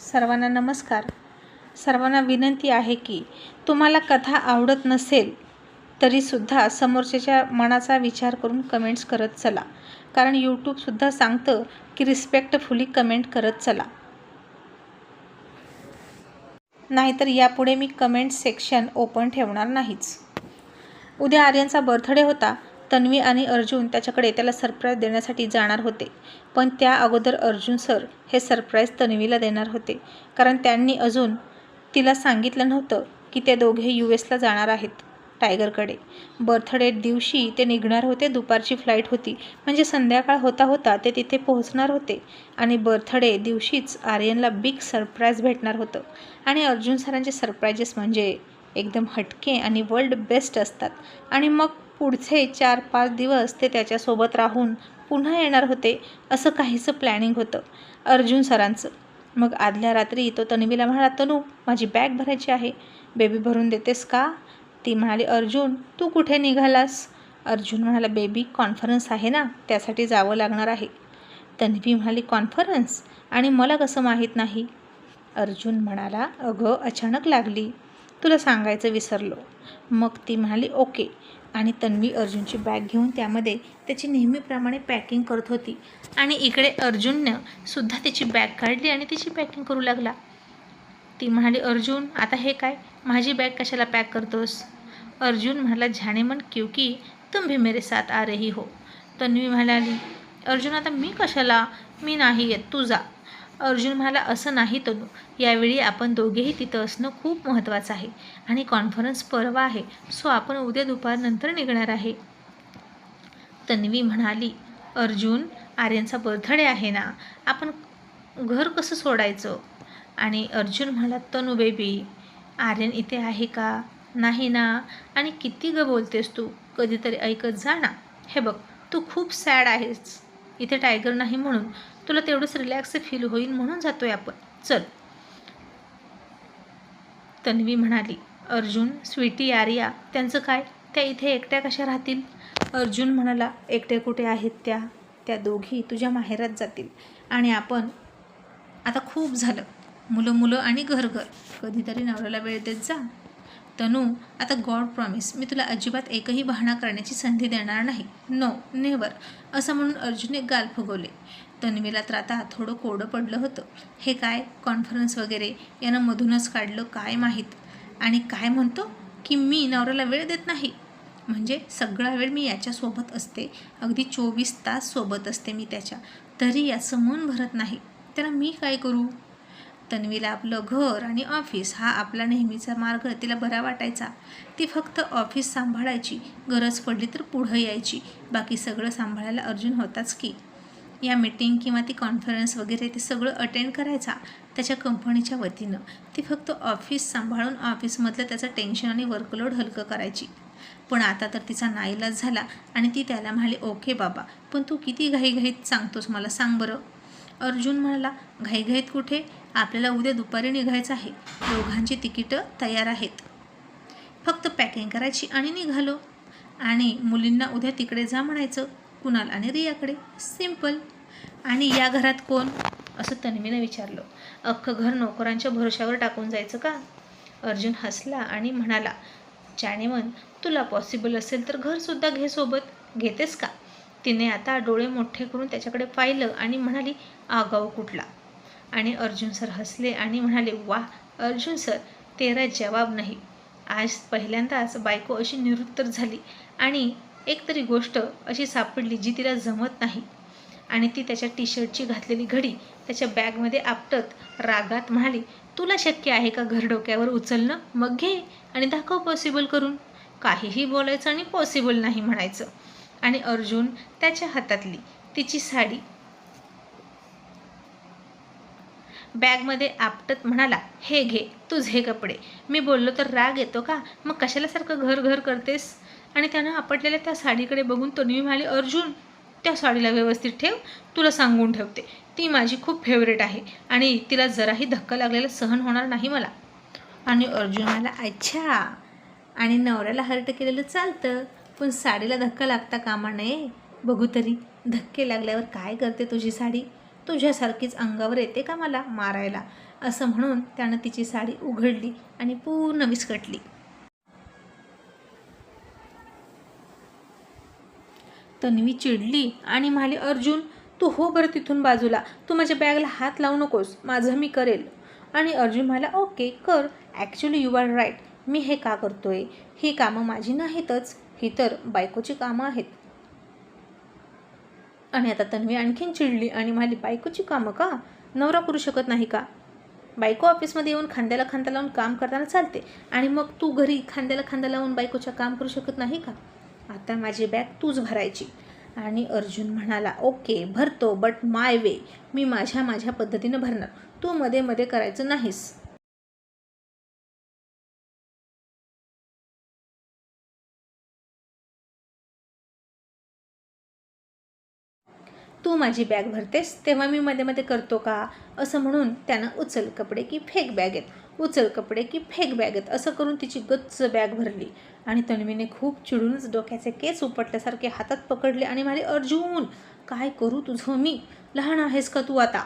सर्वांना नमस्कार. सर्वांना विनंती आहे की तुम्हाला कथा आवडत नसेल तरीसुद्धा समोरच्याच्या मनाचा विचार करून कमेंट्स करत चला. कारण यूट्यूबसुद्धा सांगतं की रिस्पेक्टफुली कमेंट करत चला. नाहीतर यापुढे मी कमेंट सेक्शन ओपन ठेवणार नाहीच. उद्या आर्यनचा बर्थडे होता तन्वी आणि अर्जुन त्याच्याकडे त्याला सरप्राईज देण्यासाठी जाणार होते. पण त्या अगोदर अर्जुन सर हे सरप्राईज तन्वीला देणार होते. कारण त्यांनी अजून तिला सांगितलं नव्हतं की ते दोघे यू एसला जाणार आहेत टायगरकडे बर्थडे दिवशी ते निघणार होते दुपारची फ्लाईट होती. म्हणजे संध्याकाळ होता होता ते तिथे पोहोचणार होते. आणि बर्थडे दिवशीच आर्यनला बिग सरप्राईज भेटणार होतं. आणि अर्जुन सरांचे सरप्राईजेस म्हणजे एकदम हटके आणि वर्ल्ड बेस्ट असतात. आणि मग पुढचे चार पाच दिवस ते त्याच्यासोबत राहून पुन्हा येणार होते असं काहीसं प्लॅनिंग होतं. अर्जुन सरांचं. मग आदल्या रात्री तो तन्वीला म्हणाला तनू माझी बॅग भरायची आहे. बेबी भरून देतेस का? ती म्हणाली अर्जुन तू कुठे निघालास? अर्जुन म्हणाला बेबी कॉन्फरन्स आहे ना त्यासाठी जावं लागणार आहे. तन्वी म्हणाली कॉन्फरन्स आणि मला कसं माहीत नाही? अर्जुन म्हणाला अगं अचानक लागली. तुला सांगायचं विसरलो. मग ती म्हणाली ओके. आणि तन्वी अर्जुनची बॅग घेऊन त्यामध्ये त्याची नेहमीप्रमाणे पॅकिंग करत होती. आणि इकडे अर्जुननं सुद्धा त्याची बॅग काढली आणि तिची पॅकिंग करू लागला. ती म्हणाली अर्जुन आता हे काय? माझी बॅग कशाला पॅक करतोस? अर्जुन म्हणाला झाणे मन क्योंकि तुम भी मेरे साथ आ रही हो. तन्वी म्हणाली अर्जुन आता मी कशाला? मी नाही येत तू जा. अर्जुन म्हणाला असं नाही तनू. यावेळी आपण दोघेही तिथं असणं खूप महत्त्वाचं आहे आणि कॉन्फरन्स परवा आहे सो आपण उद्या दुपारनंतर निघणार आहे. तन्वी म्हणाली अर्जुन आर्यनचा बर्थडे आहे ना? आपण घर कसं सोडायचं? आणि अर्जुन म्हणाला तनू बेबी आर्यन इथे आहे का? नाही ना. आणि किती ग बोलतेस तू? कधीतरी ऐकत जा ना. हे बघ तू खूप सॅड आहेस. इथे टायगर नाही म्हणून. तुला तेवढंच रिलॅक्स फील होईल म्हणून जातोय आपण. चल. तन्वी म्हणाली अर्जुन स्वीटी आर्या त्यांचं काय? त्या इथे एकट्या कशा राहतील? अर्जुन म्हणाला एकट्या कुठे आहेत त्या? त्या दोघी तुझ्या माहेरात जातील. आणि आपण आता खूप झालं. मुलं मुलं आणि घर घर कधीतरी नवऱ्याला वेळ देत जा. तनू आता गॉड प्रॉमिस मी तुला अजिबात एकही बहाणा करण्याची संधी देणार नाही. नो नेवर असं म्हणून अर्जुनने गाल फुगवले. तन्वीला तर आता थोडं कोडं पडलं होतं. हे काय? कॉन्फरन्स वगैरे? यानं मधूनच काढलं काय माहीत? आणि काय म्हणतो? की मी नवऱ्याला वेळ देत नाही. म्हणजे सगळा वेळ मी याच्यासोबत असते. अगदी चोवीस तास सोबत असते मी त्याच्या. तरी याचं मन भरत नाही. त्याला मी काय करू? तन्वीला आपलं घर आणि ऑफिस हा आपला नेहमीचा मार्ग. तिला बरा वाटायचा. ती फक्त ऑफिस सांभाळायची. गरज पडली तर पुढं यायची. बाकी सगळं सांभाळायला अर्जुन होताच की. या मीटिंग किंवा ती कॉन्फरन्स वगैरे ते सगळं अटेंड करायचा त्याच्या कंपनीच्या वतीनं. ती फक्त ऑफिस सांभाळून ऑफिसमधलं त्याचं टेन्शन आणि वर्कलोड हलकं करायची. पण आता तर तिचा नाईलाज झाला आणि ती त्याला म्हणाली ओके बाबा पण तू किती घाईघाईत सांगतोस मला सांग बरं. अर्जुन म्हणाला घाईघाईत कुठे? आपल्याला उद्या दुपारी निघायचं आहे. दोघांची तिकीटं तयार आहेत. फक्त पॅकिंग करायची आणि निघालो. आणि मुलींना उद्या तिकडे जा म्हणायचं. कुणाल आणि रियाकडे? सिंपल आणि या घरात कोण? असं तन्वीनं विचारलं. अख्खं घर नोकरांच्या भरोशावर टाकून जायचं का? अर्जुन हसला आणि म्हणाला जाणेमन तुला पॉसिबल असेल तर घरसुद्धा घे सोबत. घेतेस का? तिने आता डोळे मोठे करून त्याच्याकडे पाहिलं आणि म्हणाली आगाऊ कुठला? आणि अर्जुन सर हसले आणि म्हणाले वा अर्जुन सर तेरा जवाब नाही. आज पहिल्यांदाच बायको अशी निरुत्तर झाली आणि एक तरी गोष्ट अशी सापडली जी तिला जमत नाही. आणि ती त्याच्या टी शर्टची घातलेली घडी त्याच्या बॅगमध्ये आपटत रागात म्हणाली तुला शक्य आहे का घर डोक्यावर उचलणं? मग घे आणि दाखव पॉसिबल करून. काहीही बोलायचं आणि पॉसिबल नाही म्हणायचं. आणि अर्जुन त्याच्या हातातली तिची साडी बॅगमध्ये आपटत म्हणाला हे घे तुझे हे कपडे. मी बोललो तर राग येतो का? मग कशाला सारखं घर घर करतेस? आणि त्यानं आपटलेल्या त्या साडीकडे बघून तन्वी म्हणाली अर्जुन त्या साडीला व्यवस्थित ठेव तुला सांगून ठेवते. ती माझी खूप फेवरेट आहे आणि तिला जराही धक्का लागलेला सहन होणार नाही मला. आणि अर्जुन म्हणाला अच्छा. आणि नवऱ्याला हर्ट केलेलं चालतं पण साडीला धक्का लागता कामा नये. बघू तरी धक्के लागल्यावर काय करते तुझी साडी? तुझ्यासारखीच अंगावर येते का मला मारायला? असं म्हणून त्यानं तिची साडी उघडली आणि पूर्ण विस्कटली. तन्वी चिडली आणि म्हणाली अर्जुन तू हो बरं तिथून बाजूला. तू माझ्या बॅगला हात लावू नकोस. माझं मी करेल. आणि अर्जुन म्हणाला ओके कर. ॲक्च्युली यू आर राईट मी हे का करतोय? ही कामं माझी नाहीतच. ही तर बायकोची कामं आहेत. आणि आता तन्वी आणखीन चिडली आणि म्हणाली बायकोची कामं का? नवरा करू शकत नाही का? बायको ऑफिसमध्ये येऊन खांद्याला खांदा लावून काम करताना चालते. आणि मग तू घरी खांद्याला खांदा लावून बायकोच्या काम करू शकत नाही का? आता माझी बॅग तूच भरायची. आणि अर्जुन म्हणाला ओके भरतो बट माय वे मी माझ्या माझ्या पद्धतीनं भरणार. तू मध्ये मध्ये करायचं नाहीस. तू माझी बॅग भरतेस तेव्हा मी मध्ये मध्ये करतो का? असं म्हणून त्यानं उचल कपडे की फेक बॅग आहेत. उचल कपडे की फेक बॅग आहेत असं करून तिची गच्च बॅग भरली. आणि तन्वीने खूप चिडूनच डोक्याचे केस उपटल्यासारखे हातात पकडले आणि म्हणाले अर्जुन काय करू तुझं मी? लहान आहेस का तू आता?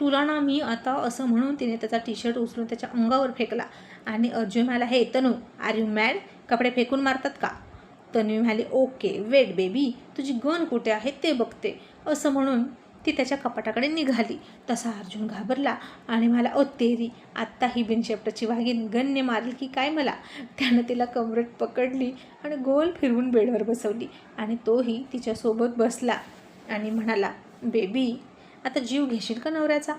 तुला ना मी आता असं म्हणून तिने त्याचा टी शर्ट उचलून त्याच्या अंगावर फेकला. आणि अर्जुन म्हणाला हे तनू आर यू मॅड कपडे फेकून मारतात का? तन्वी म्हणाली ओके वेट बेबी तुझी गन कुठे आहे ते बघते. असं म्हणून ती त्याच्या कपाटाकडे निघाली. तसा अर्जुन घाबरला आणि मला ओ तेरी आत्ता ही बिनशेपटाची वाघीन गणने मारेल की काय मला? त्यानं तिला कमरट पकडली आणि गोल फिरवून बेडवर बसवली आणि तोही तिच्यासोबत बसला आणि म्हणाला बेबी आता जीव घेशील का नवऱ्याचा?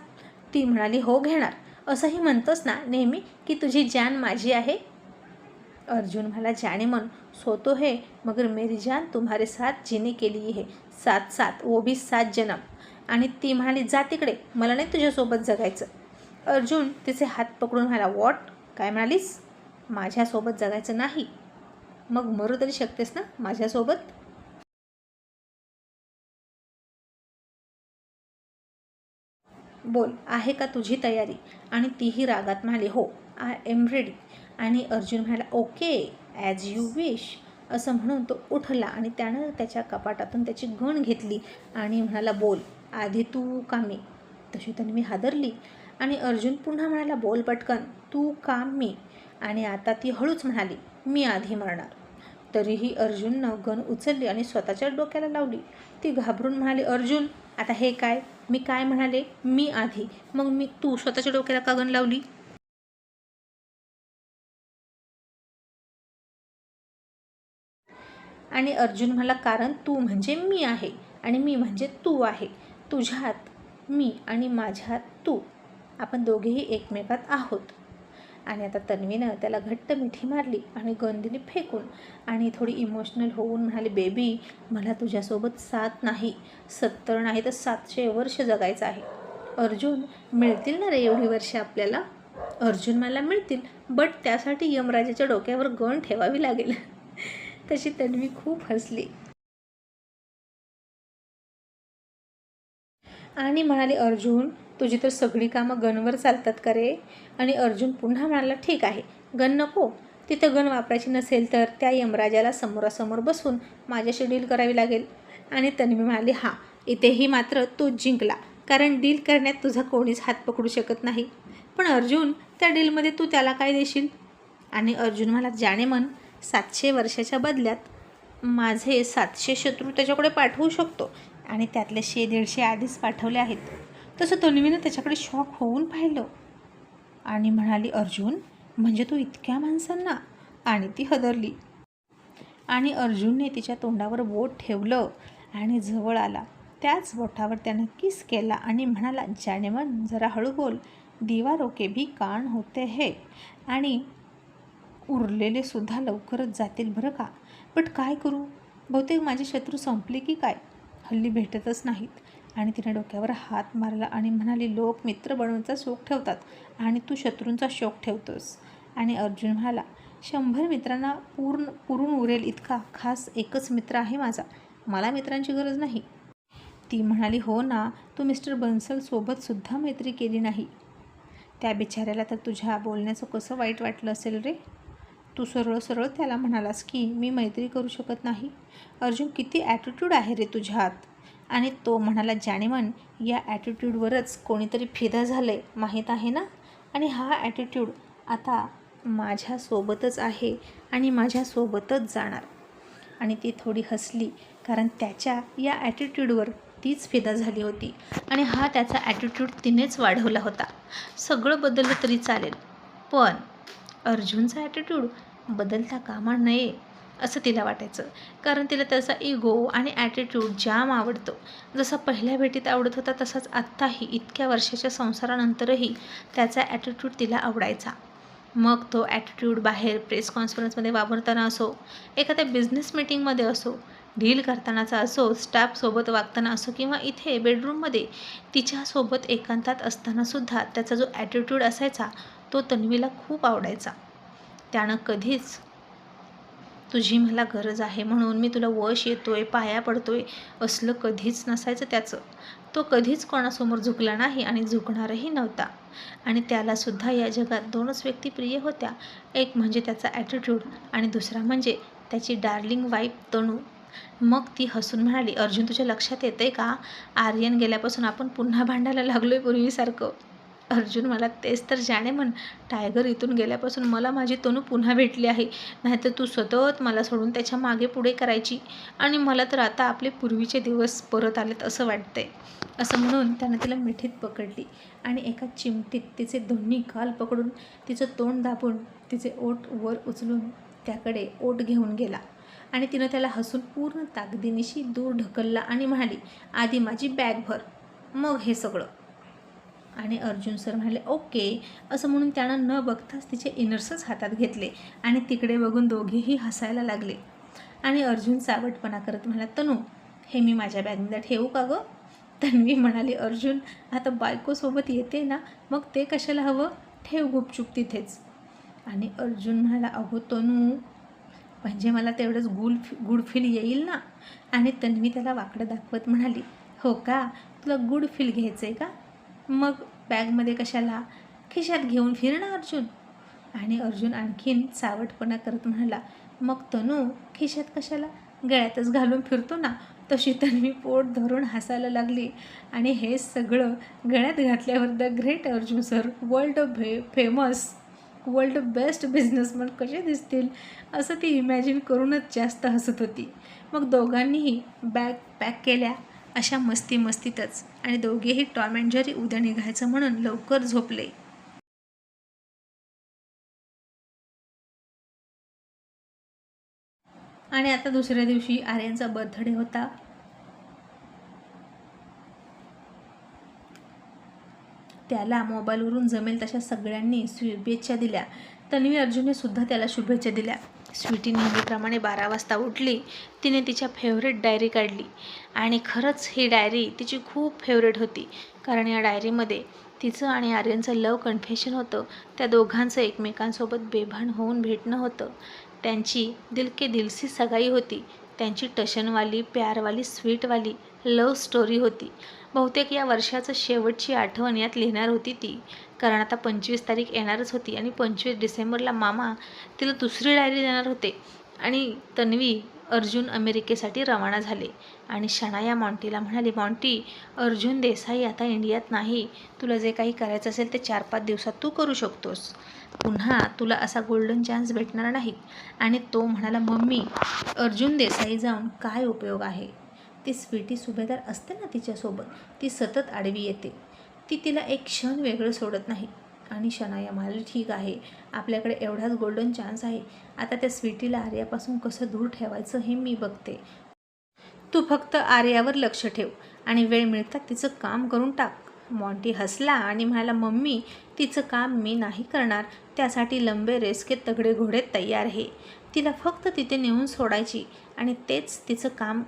ती म्हणाली हो घेणार. असंही म्हणतोस ना नेहमी की तुझी जान माझी आहे? अर्जुन मला जाने मन सो तो है मगर मेरी जान तुम्हारे साथ जीने के लिए है. सात सात वो भी सात जन्म. आणि ती म्हणाली जा तिकडे मला नाही तुझ्यासोबत जगायचं. अर्जुन तिचे हात पकडून म्हणाला वॉट काय म्हणालीस? माझ्यासोबत जगायचं नाही. मग मरू तरी शकतेस ना माझ्यासोबत? बोल आहे का तुझी तयारी? आणि तीही रागात म्हणाली हो आय एम रेडी आणि अर्जुन म्हणाला ओके ॲज यू विश असं म्हणून तो उठला आणि त्यानं त्याच्या कपाटातून त्याची गण घेतली आणि म्हणाला बोल. आधी तू का मी तशी त्याने मी हादरली. आणि अर्जुन पुन्हा म्हणाला बोल पटकन तू का मी आणि आता ती हळूच म्हणाली मी आधी मरणार. तरीही अर्जुननं गण उचलली आणि स्वतःच्या डोक्याला लावली. ती घाबरून म्हणाली अर्जुन आता हे काय? मी काय म्हणाले? मी आधी. मग मी तू स्वतःच्या डोक्याला का गण लावली? आणि अर्जुन म्हणाला कारण तू म्हणजे मी आहे आणि मी म्हणजे तू आहे. तुझ्यात मी आणि माझ्यात तू. आपण दोघेही एकमेकात आहोत. आणि आता तन्वीनं त्याला घट्ट मिठी मारली आणि गंदीने फेकून आणि थोडी इमोशनल होऊन म्हणाली बेबी मला तुझ्यासोबत सात नाही. सत्तर नाही तर सातशे वर्ष जगायचं आहे. अर्जुन मिळतील ना रे एवढी वर्ष आपल्याला? अर्जुन मला मिळतील बट त्यासाठी यमराजाच्या डोक्यावर गण ठेवावी लागेल. तशी तन्वी खूप हसली. आणि म्हणाले अर्जुन तुझी तर सगळी कामं गनवर चालतात का रे? आणि अर्जुन पुन्हा म्हणाला ठीक आहे गन नको. तिथं गन वापरायची नसेल तर त्या यमराजाला समोरासमोर बसून माझ्याशी डील करावी लागेल. आणि तन्वी म्हणाली हां इथेही मात्र तो जिंकला कारण डील करण्यात तुझा कोणीच हात पकडू शकत नाही. पण अर्जुन त्या डीलमध्ये तू त्याला काय देशील? आणि अर्जुन मला जाणे मन सातशे वर्षाच्या बदल्यात माझे सातशे शत्रू त्याच्याकडे पाठवू शकतो. आणि त्यातले शे दीडशे आधीच पाठवले आहेत. तसं तन्वीनं त्याच्याकडे शॉक होऊन पाहिलं. आणि म्हणाली अर्जुन म्हणजे तू इतक्या माणसांना? आणि ती हदरली. आणि अर्जुनने तिच्या तोंडावर बोट ठेवलं आणि जवळ आला. त्याच बोटावर त्यानं किस केला आणि म्हणाला जानेमन जरा हळू बोल. दिवा रोके भी कान होते हे. आणि उरलेले सुद्धा लवकरच जातील बरं का? बट काय करू? बहुतेक माझे शत्रू संपले की काय? हल्ली भेटतच नाहीत. आणि तिने डोक्यावर हात मारला आणि म्हणाली लोक मित्र बनवण्याचा शोक ठेवतात आणि तू शत्रूंचा शोक ठेवतोस. आणि अर्जुन म्हणाला शंभर मित्रांना पूर्ण पुरून उरेल इतका खास एकच मित्र आहे माझा. मला मित्रांची गरज नाही. ती म्हणाली हो ना तू मिस्टर बन्सलसोबत सुद्धा मैत्री केली नाही. त्या बिचाऱ्याला तर तुझ्या बोलण्याचं कसं वाईट वाटलं असेल रे? तू सरळ सरळ त्याला म्हणालास की मी मैत्री करू शकत नाही. अर्जुन किती ॲटिट्यूड आहे रे तुझ्यात आणि तो म्हणाला जाणेमन या ॲटिट्यूडवरच कोणीतरी फिदा झालं आहे माहीत आहे ना? आणि हा ॲटिट्यूड आता माझ्यासोबतच आहे आणि माझ्यासोबतच जाणार. आणि ती थोडी हसली कारण त्याच्या या ॲटिट्यूडवर तीच फिदा झाली होती. आणि हा त्याचा ॲटिट्यूड तिनेच वाढवला होता. सगळं बदललं तरी चालेल. पण अर्जुनचा ॲटिट्यूड बदलता कामा नये असं तिला वाटायचं. कारण तिला त्याचा इगो आणि ॲटिट्यूड जाम आवडतो. जसा पहिल्या भेटीत आवडत होता तसाच आत्ताही इतक्या वर्षाच्या संसारानंतरही त्याचा ॲटिट्यूड तिला आवडायचा. मग तो ॲटिट्यूड बाहेर प्रेस कॉन्फरन्समध्ये वापरताना असो एखाद्या बिझनेस मीटिंगमध्ये असो डील करतानाचा असो स्टाफसोबत वागताना असो किंवा इथे बेडरूममध्ये तिच्यासोबत एकांतात असतानासुद्धा त्याचा जो ॲटिट्यूड असायचा तो तन्वीला खूप आवडायचा. त्यानं कधीच तुझी मला गरज आहे म्हणून मी तुला वश येतोय पाया पडतोय असलं कधीच नसायचं त्याचं. तो कधीच कोणासमोर झुकला नाही आणि झुकणारही नव्हता. आणि त्यालासुद्धा या जगात दोनच व्यक्ती प्रिय होत्या. एक म्हणजे त्याचा ॲटिट्यूड आणि दुसरा म्हणजे त्याची डार्लिंग वाईफ तणू मग ती हसून म्हणाली अर्जुन तुझ्या लक्षात येतंय का? आर्यन गेल्यापासून आपण पुन्हा भांडायला लागलोय पूर्वीसारखं. अर्जुन मला तेच तर जाणे म्हण. टायगर इथून गेल्यापासून मला माझी तनू पुन्हा भेटली आहे. नाहीतर तू सतत मला सोडून त्याच्यामागे पुढे करायची आणि मला तर आता आपले पूर्वीचे दिवस परत आलेत असं वाटतंय. असं म्हणून त्यानं तिला मिठीत पकडली आणि एका चिमटीत तिचे दोन्ही गाल पकडून तिचं तोंड दाबून तिचे ओठ वर उचलून त्याकडे ओठ घेऊन गेला. आणि तिनं त्याला हसून पूर्ण ताकदीनिशी दूर ढकलला आणि म्हणाली आधी माझी बॅग भर. मग हे सगळं. आणि अर्जुन सर म्हणाले ओके. असं म्हणून त्यानं न बघताच तिचे इनर्सच हातात घेतले आणि तिकडे बघून दोघेही हसायला लागले. आणि अर्जुन सावटपणा करत म्हणाला तनू हे मी माझ्या बॅगमध्ये ठेवू का गं? तन्वी म्हणाली अर्जुन आता बायकोसोबत येते ना मग ते कशाला हवं? ठेव गुपचूप तिथेच. आणि अर्जुन म्हणाला अहो तनू म्हणजे मला तेवढंच गुल गुड फील येईल ना? आणि तन्वी त्याला वाकडं दाखवत म्हणाली हो का? तुला गुड फील घ्यायचं आहे का? मग बॅगमध्ये कशाला? खिशात घेऊन फिर ना अर्जुन. आणि अर्जुन आणखीन सावटपणा करत म्हणाला मग तनू खिशात कशाला? गळ्यातच घालून फिरतो ना. तशी तन्वी पोट धरून हसायला लागली. आणि हे सगळं गळ्यात घातल्यावर the great Arjun sir world फे फेमस वर्ल्ड बेस्ट बिझनेसमन कसे दिसतील असं ती इमॅजिन करूनच जास्त हसत होती. मग दोघांनीही बॅग पॅक केल्या. अशा मस्ती मस्तीतच आणि दोघेही टॉम अँड जेरी उद्या निघायचं म्हणून लवकर झोपले. आणि आता दुसऱ्या दिवशी आर्यांचा बर्थडे होता. त्याला मोबाईलवरून जमेल तशा सगळ्यांनी शुभेच्छा दिल्या. तन्वी अर्जुनने सुद्धा त्याला शुभेच्छा दिल्या. स्वीटी नेहमीप्रमाणे बारा वाजता उठली तिने तिच्या फेवरेट डायरी काढली. आणि खरंच ही डायरी तिची खूप फेवरेट होती. कारण या डायरीमध्ये तिचं आणि आर्यनचं लव कन्फेशन होतं. त्या दोघांचं एकमेकांसोबत बेभान होऊन भेटणं होतं. त्यांची दिलके दिलसी सगाई होती. त्यांची टशनवाली प्यारवाली स्वीटवाली लव स्टोरी होती. बहुतेक या वर्षाचं शेवटची आठवण यात लिहिणार होती ती. कारण आता पंचवीस तारीख येणारच होती आणि पंचवीस डिसेंबरला मामा तिला दुसरी डायरी देणार होते. आणि तन्वी अर्जुन अमेरिकेसाठी रवाना झाले. आणि शनाया मॉन्टीला म्हणाली मॉन्टी अर्जुन देसाई आता इंडियात नाही. तुला जे काही करायचं असेल ते चार पाच दिवसात तू करू शकतोस. पुन्हा तुला असा गोल्डन चान्स भेटणार नाही. आणि तो म्हणाला मम्मी अर्जुन देसाई जाऊन काय उपयोग आहे? ती स्वीटी सुभेदार असते ना तिच्यासोबत ती सतत आडवी येते. ती तिला एक क्षण वेगळं सोडत नाही. आणि शनाया मला ठीक आहे आपल्याकडे एवढाच गोल्डन चान्स आहे. आता त्या स्वीटीला आर्यापासून कसं दूर ठेवायचं हे मी बघते. तू फक्त आर्यावर लक्ष ठेव आणि वेळ मिळतात तिचं काम करून टाक. मॉन्टी हसला आणि म्हणाला मम्मी तिचं काम मी नाही करणार. त्यासाठी लंबे रेसके तगडे घोडे तयार आहे. तिला फक्त तिथे नेऊन सोडायची आणि तेच तिचं काम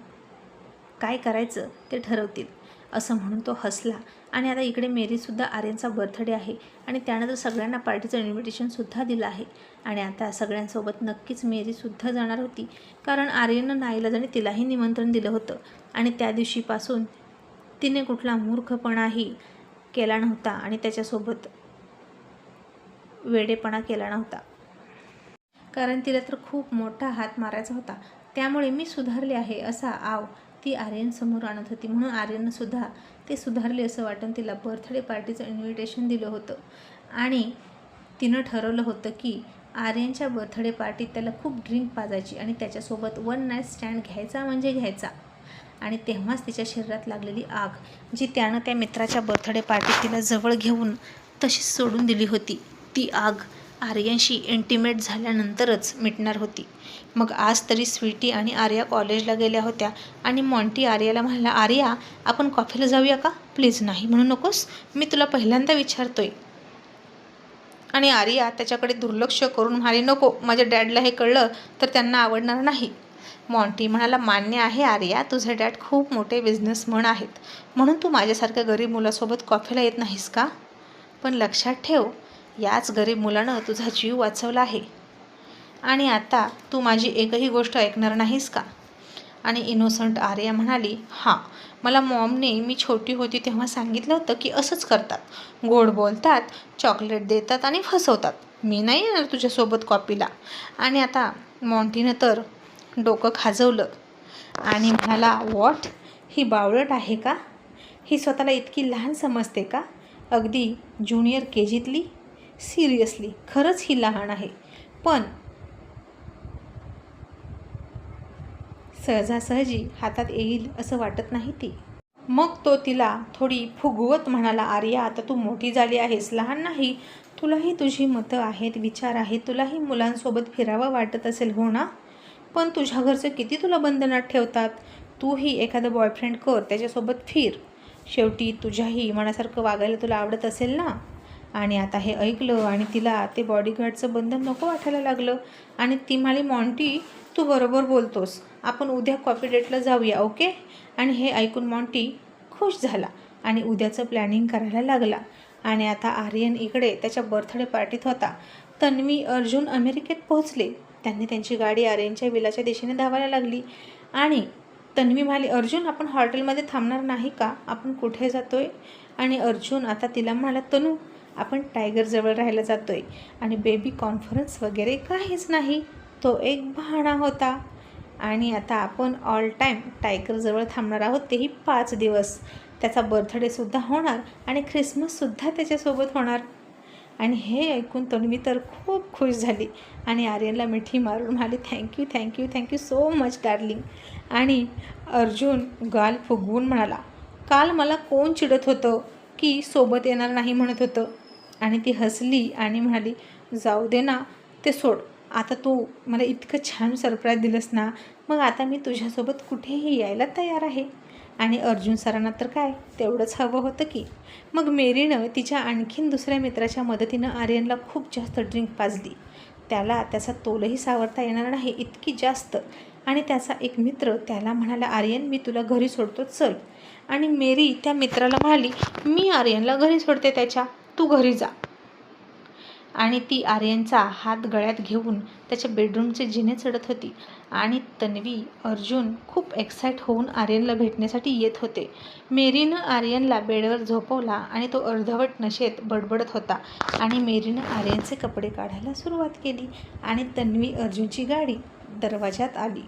काय करायचं ते ठरवतील. असं म्हणून तो हसला आणि आता इकडे मेरीसुद्धा आर्यनचा बर्थडे आहे. आणि त्यानंतर सगळ्यांना पार्टीचं इन्व्हिटेशनसुद्धा दिलं आहे. आणि आता सगळ्यांसोबत नक्कीच मेरीसुद्धा जाणार होती. कारण आर्यननं आणि तिलाही निमंत्रण दिलं होतं. आणि त्या दिवशीपासून तिने कुठला मूर्खपणाही केला नव्हता. आणि त्याच्यासोबत वेडेपणा केला नव्हता. कारण तिला तर खूप मोठा हात मारायचा होता. त्यामुळे मी सुधारले आहे असा आव ती आर्यनसमोर आणत होती. म्हणून आर्यननंसुद्धा ते सुधारले असं वाटून तिला. बर्थडे पार्टीचं इन्व्हिटेशन दिलं होतं. आणि तिनं ठरवलं होतं की आर्यनच्या बर्थडे पार्टीत त्याला खूप ड्रिंक पाजायची आणि त्याच्यासोबत वन नाईट स्टँड घ्यायचा म्हणजे घ्यायचा. आणि तेव्हाच तिच्या शरीरात लागलेली आग जी त्यानं त्या मित्राच्या बर्थडे पार्टीत तिला जवळ घेऊन तशीच सोडून दिली होती. ती आग आर्यांशी इंटिमेट झाल्यानंतरच मिटणार होती. मग आज तरी स्वीटी आणि आर्या कॉलेजला गेल्या होत्या आणि मॉन्टी आर्याला म्हणाला आर्या आपण कॉफीला जाऊया का? प्लीज नाही म्हणू नकोस. मी तुला पहिल्यांदा विचारतोय. आणि आर्या त्याच्याकडे दुर्लक्ष करून म्हणाले नको माझ्या डॅडला हे कळलं तर त्यांना आवडणार नाही. मॉन्टी म्हणाला मान्य आहे आर्या तुझे डॅड खूप मोठे बिझनेसमन आहेत. म्हणून तू माझ्यासारख्या गरीब मुलासोबत कॉफीला येत नाहीस का? पण लक्षात ठेव याच गरीब मुलानं तुझा जीव वाचवला आहे. आणि आता तू माझी एकही गोष्ट ऐकणार नाहीस का? आणि इनोसंट आर्या म्हणाली हां मला मॉमने मी छोटी होती तेव्हा सांगितलं होतं की असंच करतात. गोड बोलतात चॉकलेट देतात आणि फसवतात. मी नाही येणार तुझ्यासोबत कॉपीला. आणि आता मॉन्टीनं तर डोकं खाजवलं आणि म्हणाला वॉट? ही बावळट आहे का? ही स्वतःला इतकी लहान समजते का? अगदी ज्युनियर के जीतली सिरियसली खरंच ही लहान आहे. पण सहजासहजी हातात येईल असं वाटत नाही ती. मग तो तिला थोडी फुगवत म्हणाला आर्या आता तू मोठी झाली आहेस लहान नाही. तुलाही तुझी मतं आहेत विचार आहेत. तुलाही मुलांसोबत फिरावं वाटत असेल हो ना? पण तुझ्या घरचं किती तुला बंधनात ठेवतात? तूही एखादं बॉयफ्रेंड कर त्याच्यासोबत फिर. शेवटी तुझ्याही मनासारखं वागायला तुला आवडत असेल ना? आणि आता हे ऐकलं आणि तिला ते बॉडीगार्डचं बंधन नको वाटायला लागलं. आणि ती म्हणाली मॉन्टी तू बरोबर बोलतोस. आपण उद्या कॉफी डेटला जाऊया ओके? आणि हे ऐकून मॉन्टी खुश झाला आणि उद्याचं प्लॅनिंग करायला लागला. आणि आता आर्यन इकडे त्याच्या बर्थडे पार्टीत होता. तन्वी अर्जुन अमेरिकेत पोहोचले. त्यांनी त्यांची गाडी आर्यनच्या विलाच्या दिशेने धावायला लागली. आणि तन्वी म्हणाली अर्जुन आपण हॉटेलमध्ये थांबणार नाही का? आपण कुठे जातोय? आणि अर्जुन आता तिला म्हणाला तनू आपण टायगरजवळ राहायला जातो आहे आणि बेबी कॉन्फरन्स वगैरे काहीच नाही. तो एक बहाणा होता. आणि आता आपण ऑल टाईम टायगरजवळ थांबणार आहोत. तेही पाच दिवस. त्याचा बर्थडेसुद्धा होणार आणि ख्रिसमससुद्धा त्याच्यासोबत होणार. आणि हे ऐकून तन्वी तर खूप खुश झाली. आणि आर्यनला मिठी मारून म्हणाली thank you thank you thank you so much darling आणि अर्जुन गाल फुगवून म्हणाला काल मला कोण चिडत होतं की सोबत येणार नाही म्हणत होतं? आणि ती हसली आणि म्हणाली जाऊ दे ना ते सोड. आता तू मला इतकं छान सरप्राईज दिलंस ना मग आता मी तुझ्यासोबत कुठेही यायला तयार आहे. आणि अर्जुन सरांना तर काय तेवढंच हवं होतं की. मग मेरीनं तिच्या आणखीन दुसऱ्या मित्राच्या मदतीनं आर्यनला खूप जास्त ड्रिंक पाजली. त्याला त्याचा तोलही सावरता येणार नाही इतकी जास्त. आणि त्याचा एक मित्र त्याला म्हणाला आर्यन मी तुला घरी सोडतो चल. आणि मेरी त्या मित्राला म्हणाली मी आर्यनला घरी सोडते त्याच्या. तू घरी जा. आणि ती आर्यनचा हात गळ्यात घेऊन त्याच्या बेडरूमचे जिने चढत होती. आणि तन्वी अर्जुन खूप एक्साईट होऊन आर्यनला भेटण्यासाठी येत होते. मेरीनं आर्यनला बेडवर झोपवला आणि तो अर्धवट नशेत बडबडत होता. आणि मेरीनं आर्यनचे कपडे काढायला सुरुवात केली आणि तन्वी अर्जुनची गाडी दरवाजात आली.